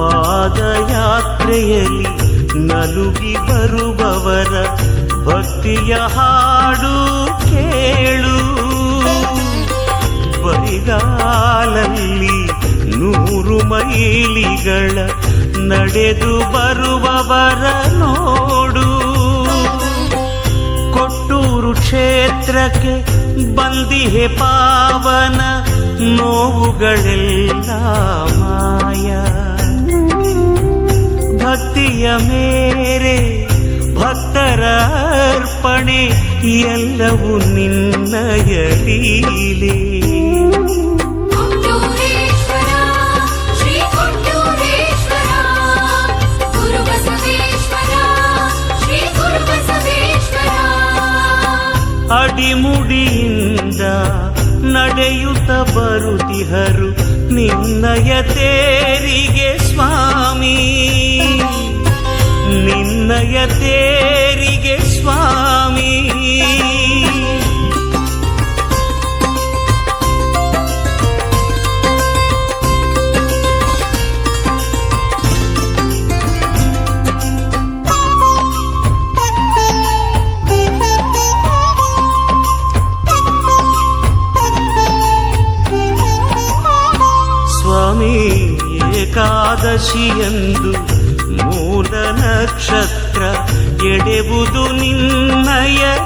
ಪಾದಯಾತ್ರೆಯಲ್ಲಿ ನಲುಗಿ ಬರುವವರ ಭಕ್ತಿಯ ಹಾಡು ಕೇಳು. ಬರಿಗಾಲಲ್ಲಿ ನೂರು ಮೈಲಿಗಳ ನಡೆದು ಬರುವವರ ನೋಡು. ಕೊಟ್ಟೂರು ಕ್ಷೇತ್ರಕ್ಕೆ ಬಂದಿಹೆ ಪಾವನ ನೋವುಗಳೆಲ್ಲ ಭಕ್ತಿಯ ಮೇರೆ ಭಕ್ತರ ಅರ್ಪಣೆ ಎಲ್ಲವೂ ನಿನ್ನಯ ಲೀಲೆ ಅಡಿಮುಡಿಯಿಂದ ನಡೆಯುತ್ತ ಬರುತ್ತಿಹರು ನಿನ್ನಯ ತೇರಿಗೆ ಸ್ವಾಮಿ. ನಿನ್ನಯ ತೇರಿಗೆ ಸ್ವಾಮಿ ಸ್ವಾಮಿ ಏಕಾದಶಿಯಂದು ಮೂಲ ನಕ್ಷತ್ರ ಎಡೆಬುದು ನಿನ್ನಯ ರಥವು